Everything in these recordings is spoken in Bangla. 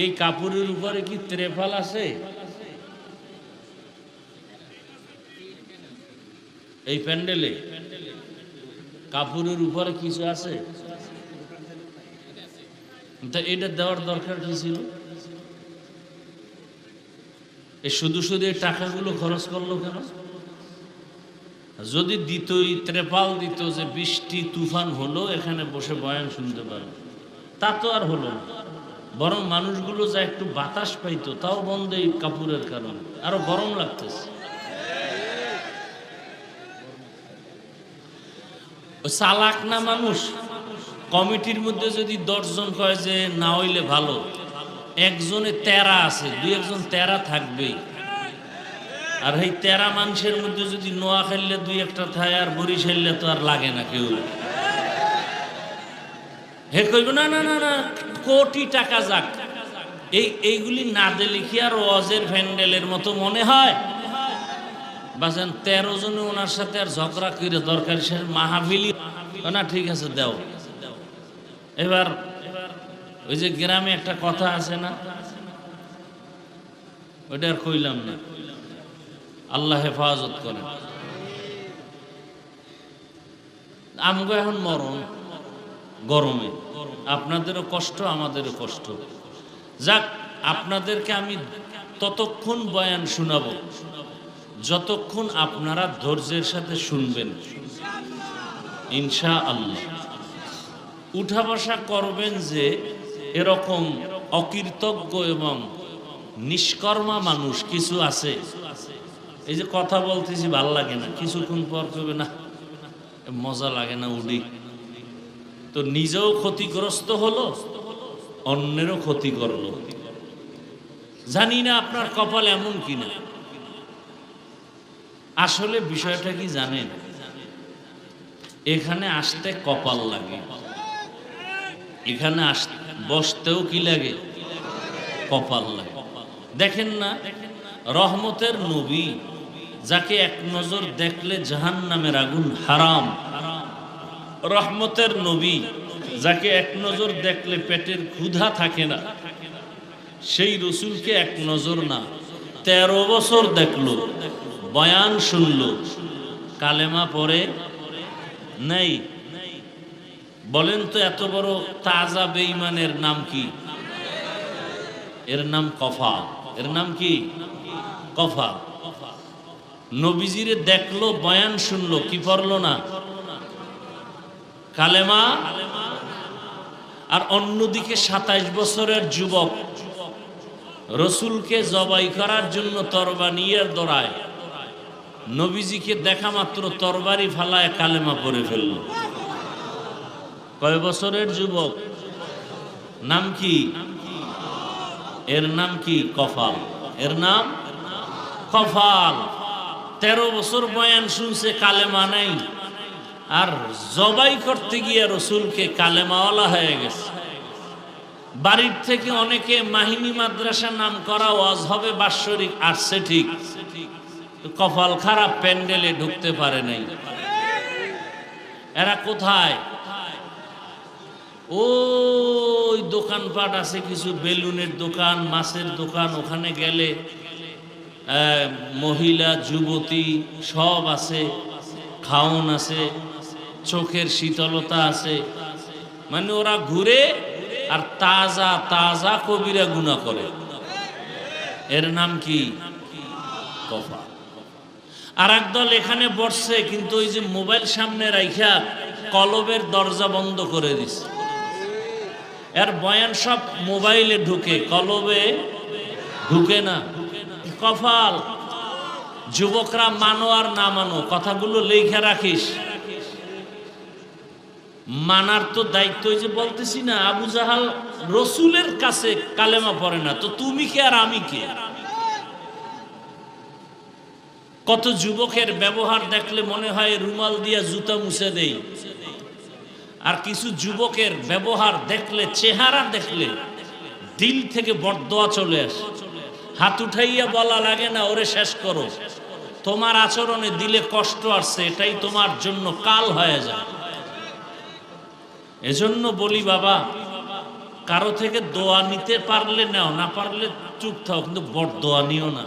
এই কাপড়ের উপরে কি ত্রেফাল আছে? এই প্যান্ডেলে? কাপড়ের উপরে কিছু আছে? তা এটা দেওয়ার দরকার কি ছিল? এই শুধু শুধু এই টাকাগুলো খরচ করল কেন? যদি দিতই ত্রেপাল দিত যে বৃষ্টি, তুফান হলো, এখানে বসে বয়ান শুনতে পারো তা তো আর হলো না। বরং মানুষগুলো যা একটু বাতাস পাইতো, তাও বন্ধ এই কাপড়ের কারণে। আরও গরম লাগতেছে। চালাক না মানুষ? কমিটির মধ্যে যদি দশজন কয় যে না হইলে ভালো, একজনে তেরা আছে, দুই একজন তেরা থাকবেই। আর এই তেরা মানুষের মধ্যে যদি নোয়া খেললে দুই একটা থায় আর বড়ি খেললে তো আর লাগে না কেউ। হে কইব, না না না না, কোটি টাকা যাক। এই, এইগুলি না দিলে কি আর ওয়াজের ফ্যান্ডেলের মতো মনে হয়? বাসেন তেরো জনে ওনার সাথে আর ঝগড়া করে দরকার সে মাহাবিলি। না, ঠিক আছে, দাও। এবার ওই যে গ্রামে একটা কথা আছে না, ওইটা আর কইলাম না। আল্লাহ হেফাজত করেন। আমগো এখন মরণ। গরমে। আপনাদেরও কষ্ট, আমাদেরও কষ্ট। যাক, আপনাদেরকে আমি ততক্ষণ বয়ান শোনাবো। যতক্ষণ আপনারা ধৈর্যের সাথে শুনবেন। ইনশা আল্লাহ উঠা বসা করবেন যে এরকম অকৃতজ্ঞ এবং নিষ্কর্মা মানুষ কিছু আছে। এই যে কথা বলতেছি, ভালো লাগে না। কিছুক্ষণ পর করবে না, মজা লাগে না উডি। তো নিজেও ক্ষতিগ্রস্ত হলো, অন্যেরও ক্ষতি করল জানি না আপনার কপাল এমন কিনা। আসলে বিষয়টা কি জানেন? এখানে আসতে কপাল লাগে। এখানে আস, বসতেও কি লাগে? কপাল লাগে। দেখেন না, রহমতের নবী যাকে এক নজর দেখলে জাহান নামের আগুন হারাম। রহমতের নবী, যাকে এক নজর দেখলে পেটের ক্ষুধা থাকে না, সেই রসুলকে এক নজর না, তেরো বছর দেখল, বয়ান শুনল, কালেমা পরে নেই। বলেন তো এত বড় তাজা বেঈমানের নাম কি? এর নাম কফা। এর নাম কি? কফা। নবীজিরে দেখল, বয়ান শুনলো, কি পড়ল না? কালেমা। আর অন্যদিকে সাতাইশ বছরের যুবক রসুলকে জবাই করার জন্য তরবা নিয়ে দৌড়ায়। নবীজিকে দেখা মাত্র তরবারি ফালায় কালেমা পরে ফেলল। কয় বছরের যুবক? নাম কি? এর নাম কি? কফাল। এর নাম? কফাল। তেরো বছর বয়ান শুনছে, কালেমা নাই। আর জবাই করতে গিয়ে রসুলকে কালেমাওয়ালা হয়ে গেছে। বাড়ির থেকে অনেকে মাহিনী মাদ্রাসা নাম করা ওয়াজ হবে বাৎসরিক, আসছে ঠিক। কপাল খারাপ, প্যান্ডেলে ঢুকতে পারে নাই। এরা কোথায়? ওই দোকানপাট আছে, কিছু বেলুনের দোকান, মাছের দোকান, ওখানে গেলে মহিলা, যুবতী সব আছে, খাওন আছে। চোখের শীতলতা আছে। মানে ওরা ঘুরে আর তাজা তাজা কবিরা গুণা করে। এর নাম কি? কফা আর একদল এখানে বসছে, কিন্তু ওই যে মোবাইল সামনে রাইখা কলবের দরজা বন্ধ করে দিছে। এর বয়ান সব মোবাইলে ঢুকে, কলবে ঢুকে না। কফাল, যুবকরা মানো আর না মানো, কথাগুলো লেখা রাখিস। মানার তো দায়িত্ব যে বলতেছি না, আবু জাহাল রসুলের কাছে কালেমা পড়ে না, তো তুমি কে আর আমি কে? কত যুবকের ব্যবহার দেখলে মনে হয় রুমাল দিয়া জুতা মুছে দেই। আর কিছু যুবকের ব্যবহার দেখলে, চেহারা দেখলে দিল থেকে বরদোয়া চলে আসে। হাত উঠাইয়া বলা লাগে না, ওরে শেষ করো। তোমার আচরণে দিলে কষ্ট আসছে, এটাই তোমার জন্য কাল হয়ে যায়। এজন্য বলি বাবা, কারও থেকে দোয়া নিতে পারলে নাও, না পারলে চুপ থাও, কিন্তু বড় দোয়া নিও না।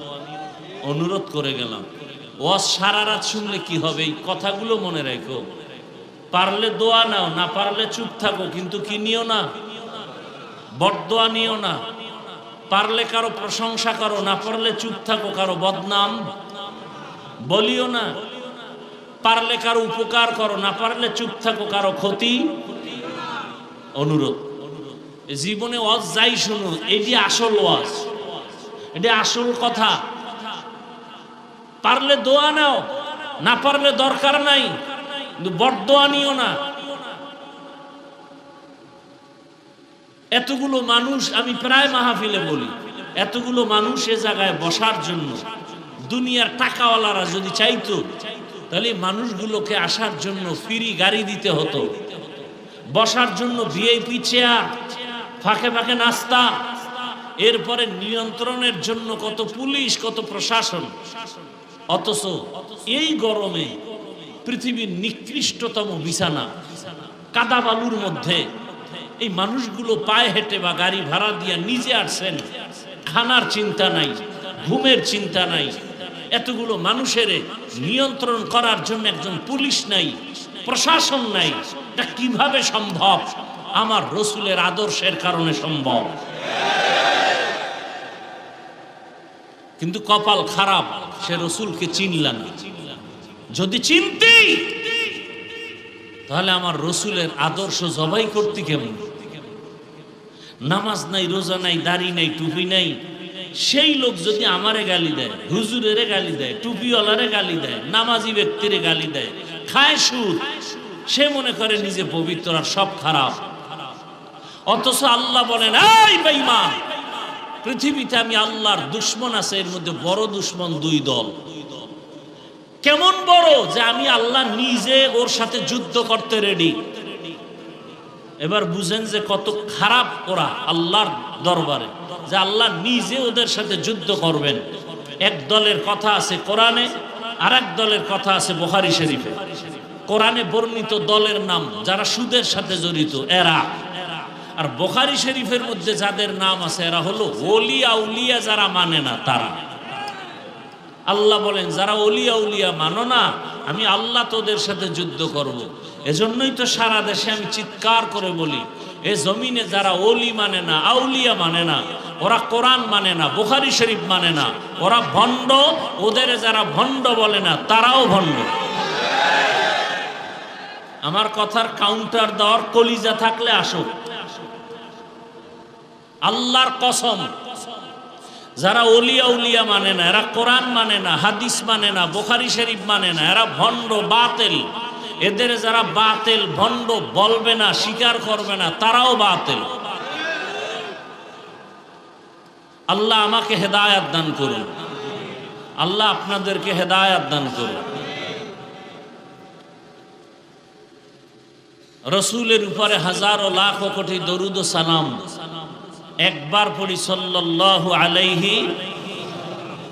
অনুরোধ করে গেলাম। ও সারা রাত শুনলে কি হবে? এই কথাগুলো মনে রাখো। পারলে দোয়া নাও, না পারলে চুপ থাকো, কিন্তু কি নিও না? বরদোয়া নিও না। পারলে কারও প্রশংসা করো, না পারলে চুপ থাকো, কারও বদনাম বলিও না। পারলে কারও উপকার করো, না পারলে চুপ থাকো, কারও ক্ষতি অনুরোধ। জীবনে ওয়াজ যাই শুনো, এটি আসল ওয়াজ। এটি আসল কথা। পারলে দোয়া নাও, না পারলে দরকার নাই, কিন্তু বরদোয়া নিও না। এতগুলো মানুষ আমি প্রায় মাহফিলে বলি, এতগুলো মানুষ এ জায়গায় বসার জন্য, দুনিয়ার টাকাওয়ালারা যদি চাইতো, তাহলে মানুষগুলোকে আসার জন্য ফ্রি গাড়ি দিতে হতো। বসার জন্য ভিআইপি চেয়ার ফাঁকে ফাঁকে নাস্তা, এরপরে নিয়ন্ত্রণের জন্য কত পুলিশ, কত প্রশাসন। অথচ এই গরমে পৃথিবীর নিকৃষ্টতম বিছানা, কাদা বালুর মধ্যে এই মানুষগুলো পায়ে হেঁটে বা গাড়ি ভাড়া দিয়ে নিজে আসছেন, খানার চিন্তা নাই, ঘুমের চিন্তা নাই। এতগুলো মানুষের নিয়ন্ত্রণ করার জন্য একজন পুলিশ নাই প্রশাসন নাই। এটা কীভাবে সম্ভব? আমার রসুলের আদর্শের কারণে সম্ভব। কিন্তু কপাল খারাপ, সে রসুলকে চিনলাম যদি চিনতি তাহলে আমার রসুলের আদর্শ জবাই করতে কেমন? নামাজ নাই, রোজা নাই, দাড়ি নাই, টুপি নাই সেই লোক যদি আমারে গালি দেয়, হুজুরেরে গালি দেয়, টুপিওয়ালারে গালি দেয়, নামাজি ব্যক্তিরে গালি দেয়, খায় সুদ, সে মনে করে নিজে পবিত্র আর সব খারাপ। অথচ আল্লাহ বলেন, এই পৃথিবীতে আমি আল্লাহর দুশ্মন আছে, এর মধ্যে বড় দুশ্মন দুই দল। কেমন বড় যে আমি আল্লাহ নিজে ওর সাথে যুদ্ধ করতে রেডি এবার বুঝেন যে কত খারাপ ওরা আল্লাহর দরবারে। যে আল্লাহ নিজে ওদের সাথে যুদ্ধ করবেন। এক দলের কথা আছে কোরআনে আর দলের কথা আছে বোখারি শরীফে। কোরআনে বর্ণিত দলের নাম, যারা সুদের সাথে জড়িত, এরা। আর বোখারি শরীফের মধ্যে যাদের নাম আছে, এরা হলো ওলিয়া উলিয়া যারা মানে না, তারা। আল্লাহ বলেন, যারা অলিয়া উলিয়া মানো না, আমি আল্লাহ তোদের সাথে যুদ্ধ করব। এজন্যই তো সারা দেশে আমি চিৎকার করে বলি এ জমিনে যারা অলি মানে না, আউলিয়া মানে না, ওরা কোরআন মানে না, বুখারি শরীফ মানে না, ওরা ভণ্ড, ওদের যারা ভণ্ড বলে না, তারাও ভণ্ড। আমার কথার কাউন্টার দেওয়ার কলিজা থাকলে আসুক। আল্লাহর কসম, যারা অলিয়া উলিয়া মানে না, এরা কোরআন মানে না, হাদিস মানে না, বোখারি শরীফ মানে না, এরা ভণ্ড, বাতেল। এদের যারা বাতেল, ভণ্ড বলবে না, স্বীকার করবে না, তারাও বাতেল। আল্লাহ আমাকে হেদায়াত দান করুন। আল্লাহ আপনাদেরকে হেদায়াত দান করুন। রসুলের উপরে হাজারো লাখ কোটি দরুদ সালাম। একবার পড়ি সাল্লাল্লাহু আলাইহি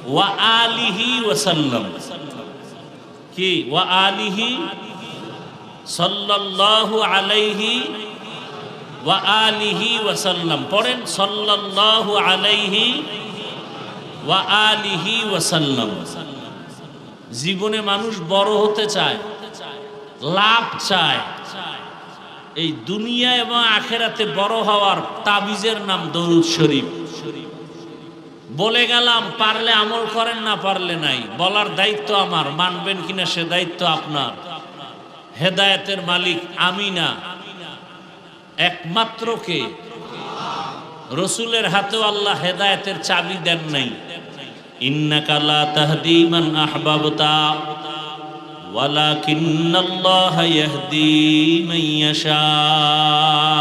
ওয়া আলিহি ওয়াসাল্লাম। কি? ওয়া আলিহি সাল্লাল্লাহু আলাইহি ওয়া আলিহি ওয়াসাল্লাম পড়েন, সাল্লাল্লাহু আলাইহি ওয়া আলিহি ওয়াসাল্লাম জীবনে মানুষ বড় হতে চায়, লাভ চায়। এই দুনিয়া এবং আখেরাতে বড় হওয়ার তাবিজের নাম দরুদ শরীফ। বলে গেলাম, পারলে আমল করেন না, পারলে নাই। বলার দায়িত্ব আমার, মানবেন কিনা সে দায়িত্ব আপনার। হেদায়েতের মালিক আমি না একমাত্র কে রসুলের হাতেও আল্লাহ হেদায়েতের চাবি দেন নাই ইন্নাকালা তাহদিমান আহবাবতা ولكن الله يهدي من يشاء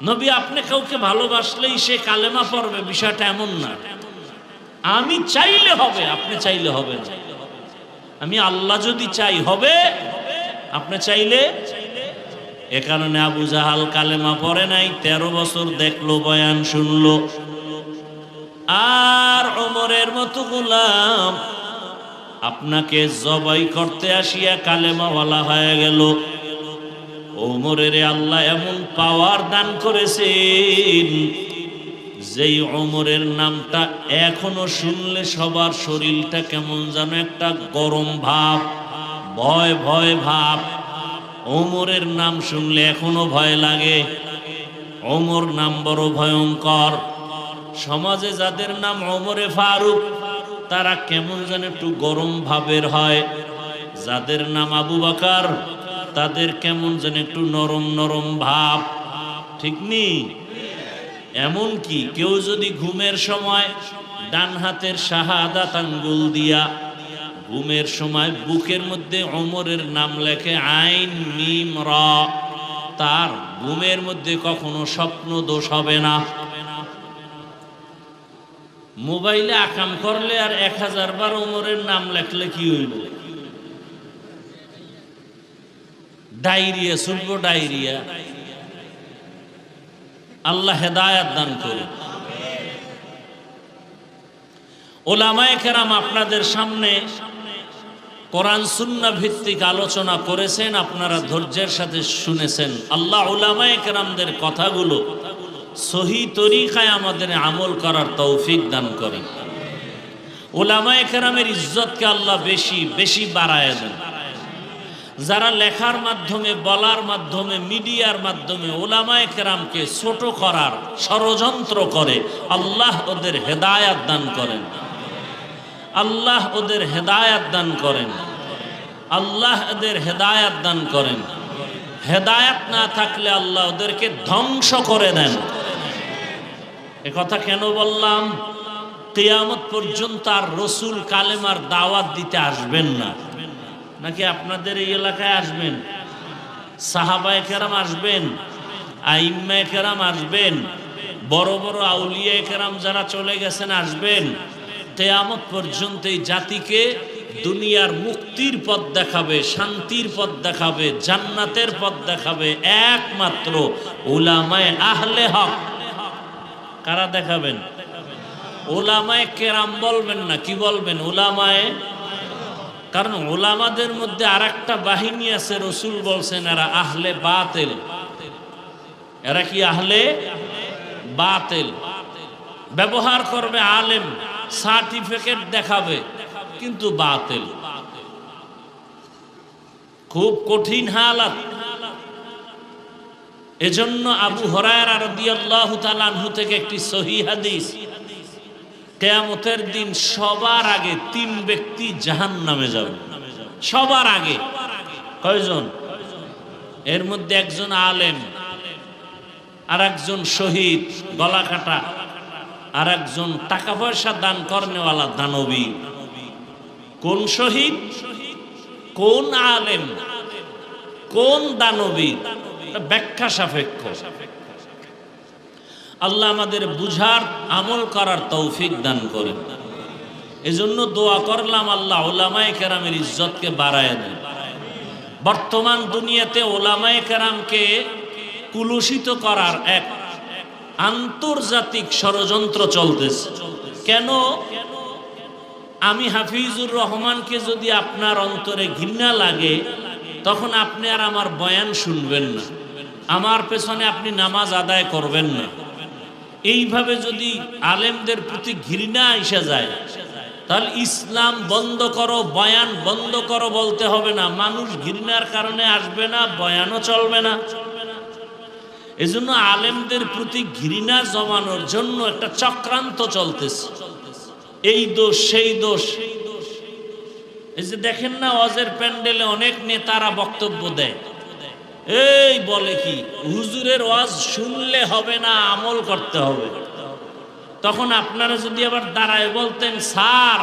নবী আপনি কাউকে ভালোবাসলেই সে কালেমা পড়বে বিষয়টা এমন না আমি চাইলে হবে আপনি চাইলে হবে না আমি আল্লাহ যদি চাই, হবে? আপনি চাইলে? এ কারণে আবু জাহাল কালেমা পড়ে নাই, তেরো বছর দেখল, বয়ান শুনলো। আর অমরের মতো গোলাম আপনাকে জবাই করতে আসিয়া কালেমাওয়ালা হয়ে গেল। ওমরের আল্লাহ এমন পাওয়ার দান করেছেন যেই অমরের নামটা এখনও শুনলে সবার শরীরটা কেমন যেন একটা গরম ভাব, ভয় ভয় ভাব। ওমরের নাম শুনলে এখনও ভয় লাগে। ওমর নাম বড় ভয়ঙ্কর। সমাজে যাদের নাম অমরে ফারুক, তারা কেমন যেন একটু গরম ভাবের হয়। যাদের নাম আবু বাকার, তাদের কেমন যেন একটু নরম নরম ভাব। ঠিক নি? এমন কি কেউ যদি ঘুমের সময় ডান হাতের শাহাদাত আঙ্গুল দিয়া ঘুমের সময় বুকের মধ্যে অমরের নাম লেখে আইন মিম র, তার ঘুমের মধ্যে কখনো স্বপ্ন দোষ হবে না। মোবাইলে আকাম করলে আর এক হাজার বার ওমরের নাম লেখলে কি হইব? ডায়রিয়া শুনব ডায়রিয়া আল্লাহ হেদায়াত দান করুন। ওলামায়ে কেরাম আপনাদের সামনে কোরআন সুন্না ভিত্তিক আলোচনা করেছেন, আপনারা ধৈর্যের সাথে শুনেছেন। আল্লাহ ওলামায়ে কেরামদের কথাগুলো সহি তরিকায় আমাদের আমল করার তৌফিক দান করেন। ওলামায়ে কেরামের ইজ্জতকে আল্লাহ বেশি বেশি বাড়ায় দেন। যারা লেখার মাধ্যমে, বলার মাধ্যমে, মিডিয়ার মাধ্যমে ওলামায়ে কেরামকে ছোট করার ষড়যন্ত্র করে আল্লাহ ওদের হেদায়াত দান করেন। আল্লাহ ওদের হেদায়াত দান করেন। আল্লাহ ওদের হেদায়াত দান করেন। হেদায়াত না থাকলে আল্লাহ ওদেরকে ধ্বংস করে দেন। এ কথা কেন বললাম? তেয়ামত পর্যন্ত আর রসুল কালেমার দাওয়াত দিতে আসবেন না। নাকি আপনাদের এই এলাকায় আসবেন? সাহাবায় কেরাম আসবেন, আইম্মায় কেরাম আসবেন, বড় বড় আউলিয়া কেরাম যারা চলে গেছেন আসবেন। তেয়ামত পর্যন্ত এই জাতিকে দুনিয়ার মুক্তির পথ দেখাবে, শান্তির পথ দেখাবে, জান্নাতের পথ দেখাবে একমাত্র ওলামায় আহলে হক। কারা দেখাবেন? ওলামায় কেরাম বলবেন না, কি বলবেন? ওলামায় কারণ ওলামাদের মধ্যে আর একটা বাহিনী আছে, রসুল বলছেন এরা আহলে বাতেল। এরা কি আহলে বাতেল? ব্যবহার করবে আলেম, সার্টিফিকেট দেখাবে, কিন্তু বাতেল। খুব কঠিন হালাত। এজন্য আবু হরায়র রাদিয়াল্লাহু তাআলা থেকে একটি সহি হাদিস কেয়ামতের দিন সবার আগে তিন ব্যক্তি জাহান নামে যাবে। সবার আগে। কয়জন? এর মধ্যে একজন আলেম আর একজন শহীদ গলা কাটা আর একজন টাকা পয়সা দান করনেওয়ালা দানবী। কোন শহীদ? কোন আলেম? কোন দানবী? ব্যাখ্যা সাপেক্ষ সাপেক্ষ। আল্লাহ আমাদের বুঝার, আমল করার তৌফিক দান করেন। এজন্য দোয়া করলাম আল্লাহ ওলামায় কেরামের ইজ্জতকে বাড়ায় দেন। বর্তমান দুনিয়াতে ওলামায় কেরামকে কুলুষিত করার এক আন্তর্জাতিক ষড়যন্ত্র চলতেছে। কেন? আমি হাফিজুর রহমানকে যদি আপনার অন্তরে ঘৃণা লাগে, তখন আপনি আর আমার বয়ান শুনবেন না। আমার পেছনে আপনি নামাজ আদায় করবেন না। এইভাবে যদি আলেমদের প্রতি ঘৃণা এসে যায়, তাহলে ইসলাম বন্ধ করো, বয়ান বন্ধ করো বলতে হবে না। মানুষ ঘৃণার কারণে আসবে না, বয়ানও চলবে না। এজন্য আলেমদের প্রতি ঘৃণা জমানোর জন্য একটা চক্রান্ত চলতেছে। এই দোষ, সেই দোষ। এই যে দেখেন না, অজের প্যান্ডেলে অনেক নেতারা বক্তব্য দেয়। এই বলে কি, হুজুরের ওয়াজ শুনলে হবে না, আমল করতে হবে। তখন আপনারা যদি আবার দাঁড়ায় বলতেন, স্যার,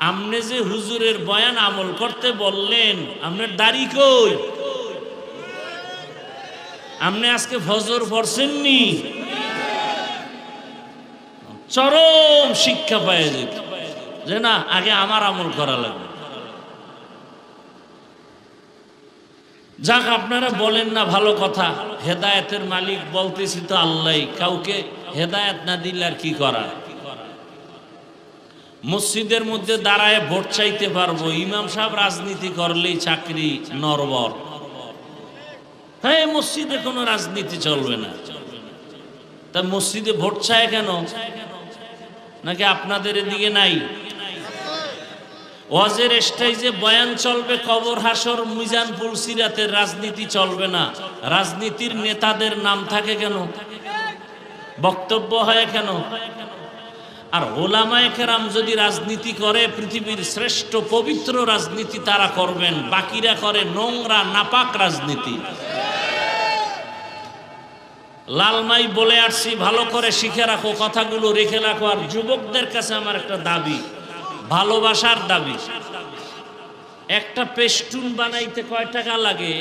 আপনি যে হুজুরের বয়ান আমল করতে বললেন, আপনার দাড়ি কই? আপনি আজকে ফজর পড়ছেননি? চরম শিক্ষা পায় যে না, আগে আমার আমল করা লাগবে। যাক, আপনারা বলেন না ভালো কথা। হেদায়েতের মালিক বলতেছি তো আল্লাহ কাউকে হেদায়েত না দিলে আর কি করা? মসজিদের মধ্যে দাঁড়ায় ভোট চাইতে পারব, ইমাম সাহেব রাজনীতি করলেই চাকরি নরবর। হ্যাঁ মসজিদে কোনো রাজনীতি চলবে না। তা মসজিদে ভোট চায় কেন? নাকি আপনাদের এদিকে নাই? ওয়াজের স্টাইজে বয়ান চলবে, কবর, হাসর মিজানপুর সিরাতের রাজনীতি চলবে না। রাজনীতির নেতাদের নাম থাকে কেন? বক্তব্য হয় কেন? আর ওলামায়ে কেরাম যদি রাজনীতি করে, পৃথিবীর শ্রেষ্ঠ পবিত্র রাজনীতি তারা করবেন, বাকিরা করে নোংরা, নাপাক রাজনীতি। লালমাই বলে আসছি, ভালো করে শিখে রাখো, কথাগুলো রেখে রাখো, আর যুবকদের কাছে আমার একটা দাবি। ভালোবাসার দাবি। একটা পেস্টুন বানাইতে কয় টাকা লাগে?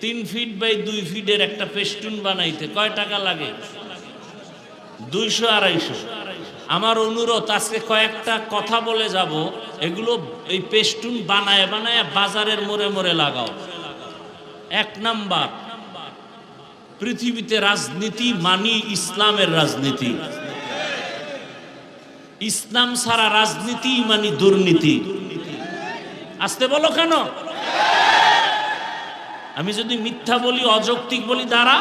তিন ফিট বাই দুই ফিটের একটা পেস্টুন বানাইতে কয় টাকা লাগে? দুইশো আড়াইশো। আমার অনুরোধ, আজকে কয়েকটা কথা বলে যাব। এগুলো এই পেস্টুন বানায় বানায় বাজারের মোড়ে মোড়ে লাগাও। এক নাম্বার, পৃথিবীতে রাজনীতি মানি ইসলামের রাজনীতি। ইসলাম ছাড়া রাজনীতি মানি দুর্নীতি। আসতে বলো কেন? আমি যদি মিথ্যা বলি, অযৌক্তিক বলি দ্বারা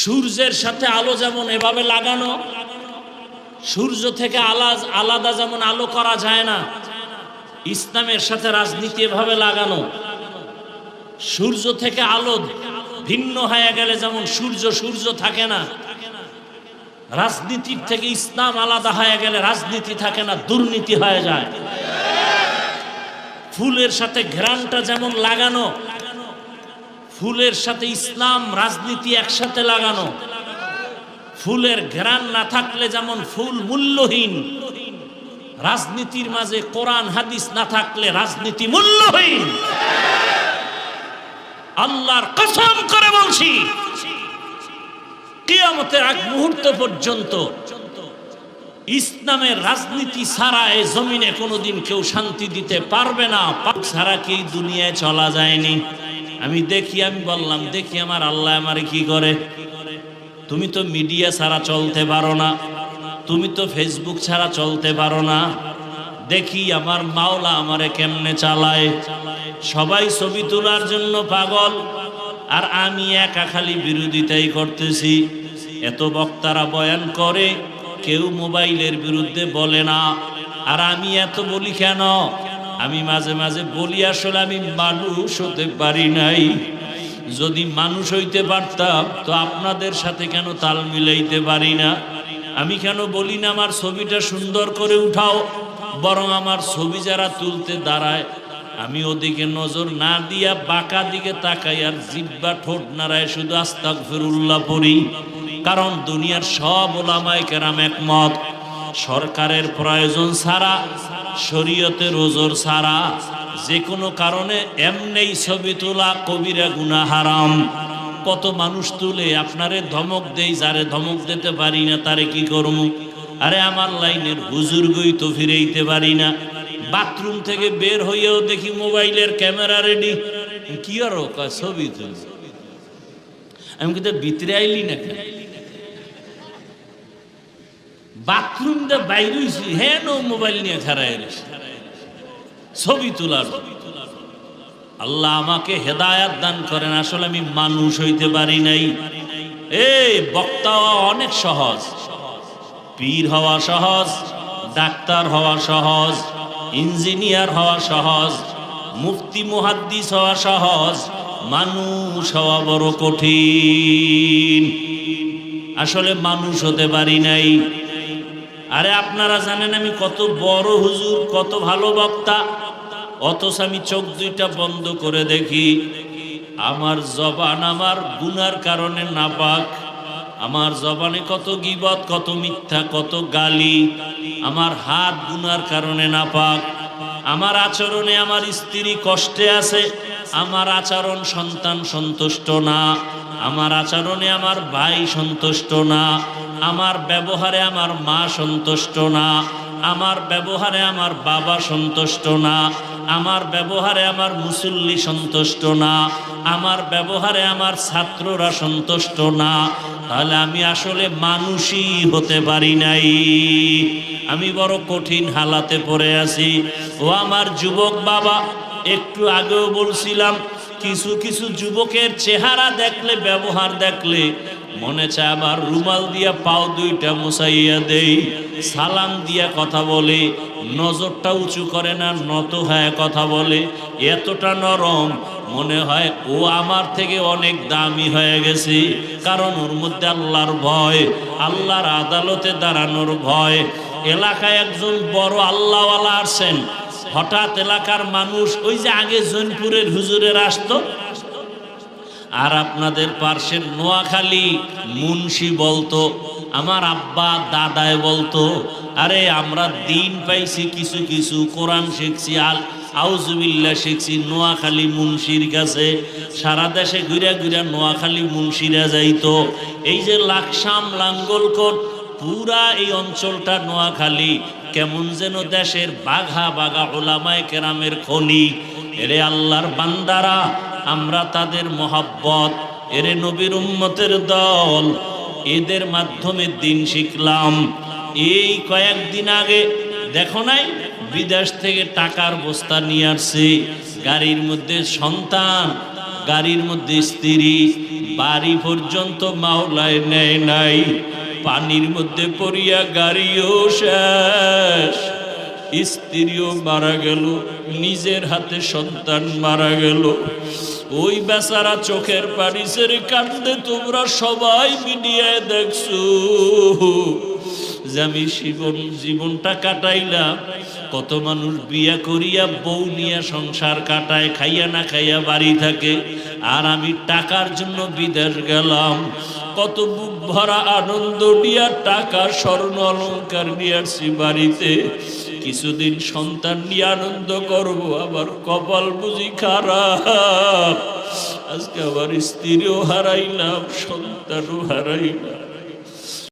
সূর্যের সাথে আলো যেমন এভাবে লাগানো, সূর্য থেকে আলাদা আলাদা যেমন আলো করা যায় না, ইসলামের সাথে রাজনীতি এভাবে লাগানো। সূর্য থেকে আলো ভিন্ন হয়ে গেলে যেমন সূর্য সূর্য থাকে না। রাজনীতির থেকে ইসলাম আলাদা হয়ে গেলে রাজনীতি থাকে না, দুর্নীতি হয়ে যায়। ফুলের সাথে ঘ্রাণটা যেমন লাগানো, ফুলের সাথে ইসলাম, রাজনীতি একসাথে লাগানো। ফুলের ঘ্রাণ না থাকলে যেমন ফুল মূল্যহীন, রাজনীতির মাঝে কোরআন, হাদিস না থাকলে রাজনীতি মূল্যহীন। আল্লাহর কসম করে বলছি, কিয়ামতের এক মুহূর্ত পর্যন্ত ইসলামের রাজনীতি ছাড়া এই জমিনে কোনোদিন কেউ শান্তি দিতে পারবে না পাক ছাড়া কি দুনিয়ায় চলা যায়নি। আমি দেখি, আমি বললাম, দেখি আমার আল্লাহ আমারে কি করে? তুমি তো মিডিয়া ছাড়া চলতে পারো না, তুমি তো ফেসবুক ছাড়া চলতে পারো না। দেখি আমার মাওলা আমারে কেমনে চালায়। সবাই ছবি তোলার জন্য পাগল। আর আমি একা খালি বিরোধিতাই করতেছি। এত বক্তারা বয়ান করে, কেউ মোবাইলের বিরুদ্ধে বলে না। আর আমি এত বলি কেন? আমি মাঝে মাঝে বলি, আসলে আমি মানুষ হতে পারি নাই। যদি মানুষ হইতে পারতাম, তো আপনাদের সাথে কেন তাল মিলাইতে পারি না? আমি কেন বলি না, আমার ছবিটা সুন্দর করে উঠাও। বরং আমার ছবি যারা তুলতে দাঁড়ায় আমি ওদিকে নজর না দিয়া বাঁকা দিকে তাকাই আর জিব্বা ঠোঁট নাড়ায় শুধু আস্তাক ফিরুল্লাহ পড়ি। কারণ দুনিয়ার সব ওলামায় কেরাম একমত। সরকারের প্রয়োজন ছাড়া, শরীয়তের ওজোর ছাড়া, যে কোনো কারণে এমনেই ছবি তোলা কবিরা গুনা হারাম। কত মানুষ তুলে আপনারে ধমক দেই, যারে ধমক দিতে পারি না, তারে কি করব আরে আমার লাইনের হুজুরগই তো ফিরেইতে পারি না। বাথরুম থেকে বের হইয়াও দেখি মোবাইলের ক্যামেরা রেডি কি আর ছবি তুলি? আমি কিন্তু ভিতরে আইলি না কেন? বাথরুম দে বাইর হইছি হ্যাঁ নো মোবাইল নিয়ে খারাই ছবি তোলার আল্লাহ আমাকে হেদায়াত দান করেন, আসলে আমি মানুষ হইতে পারি নাই। এই, বক্তা অনেক সহজ। পীর হওয়া সহজ, ডাক্তার হওয়া সহজ। ইঞ্জিনিয়ার হওয়া সহজ, মুফতি মুহাদ্দিস হওয়া সহজ, মানুষ হওয়া বড় কঠিন। আসলে মানুষ হতে পারি নাই। আরে আপনারা জানেন আমি কত বড় হুজুর, কত ভালো বক্তা, অথচ আমি চোখ দুইটা বন্ধ করে দেখি, আমার জবান আমার গুনার কারণে নাপাক। আমার জবানে কত গিবত, কত মিথ্যা, কত গালি, আমার হাত গুনার কারণে নাপাক। আমার আচরণে আমার স্ত্রী কষ্টে আছে, আমার আচরণ সন্তান সন্তুষ্ট না। আমার আচরণে আমার ভাই সন্তুষ্ট না। আমার ব্যবহারে আমার মা সন্তুষ্ট না। আমার ব্যবহারে আমার বাবা সন্তুষ্ট না। আমার ব্যবহারে আমার মুসল্লি সন্তুষ্ট না, আমার ব্যবহারে আমার ছাত্ররা সন্তুষ্ট না, তাহলে আমি আসলে মানুষই হতে পারি নাই। আমি বড় কঠিন হালাতে পড়ে আছি। ও আমার যুবক বাবা, একটু আগেও বলছিলাম, কিছু কিছু যুবকের চেহারা দেখলে, ব্যবহার দেখলে মনে চায় আবার রুমাল দিয়া পাও দুইটা মুসাইয়া দেই, সালাম দিয়া কথা বলে, নজরটা উঁচু করে না, নত হয়ে কথা বলে, এতটা নরম, মনে হয় ও আমার থেকে অনেক দামি হয়ে গেছে, কারণ ওর মধ্যে আল্লাহর ভয়, আল্লাহর আদালতে দাঁড়ানোর ভয়, এলাকায় একজন বড় আল্লাহওয়ালা আসছেন, হঠাৎ এলাকার মানুষ, ওই যে আগে জৈনপুরের হুজুরের আসতো আর আপনাদের পার্শ্বের নোয়াখালী মুন্সি বলতো, আমার আব্বা দাদায় বলতো, আরে আমরা দিন পাইছি কিছু কিছু, কোরআন শিখছি, আল আউজুবিল্লা শিখছি, নোয়াখালী মুন্সির কাছে, সারা দেশে ঘুরে ঘুরে নোয়াখালী মুন্সিরা যাইতো। এই যে লাকসাম লাঙ্গলকোট, পুরা এই অঞ্চলটা নোয়াখালী, কেমন যেন দেশের বাঘা বাঘা ওলামায় কেরামের খনি। এরে আল্লাহর বান্দারা আমরা তাদের মহাব্বত, এরে নবীর উম্মতের দল, এদের মাধ্যমে দিন শিখলাম। এই কয়েকদিন আগে, দেখো নাই, বিদেশ থেকে টাকার বস্তা নিয়ে আসছে। গাড়ির মধ্যে সন্তান, গাড়ির মধ্যে স্ত্রী, বাড়ি পর্যন্ত মাওলায় নেয় নাই। পানির মধ্যে পড়িয়া গাড়িও শেষ। স্ত্রীও মারা গেল, নিজের হাতে সন্তান মারা গেল। ওই বেচারা চোখের পানি সেরে কান্দে তোমরা সবাই মিডিয়ায় দেখছ। যে আমি জীবন জীবনটা কাটাইলাম, কত মানুষ বিয়া করিয়া বউ নিয়ে সংসার কাটায়, খাইয়া না খাইয়া বাড়ি থাকে, আর আমি টাকার জন্য বিদেশ গেলাম। কত বুক ভরা আনন্দ নিয়ে টাকা স্বর্ণ অলঙ্কার নিয়ে আসছি বাড়িতে। কিছুদিন সন্তান নিয়ে আনন্দ করব, আবার কপাল বুঝি খারাপ। আজকে আবার স্ত্রীও হারাইলাম, সন্তানও হারাইলাম।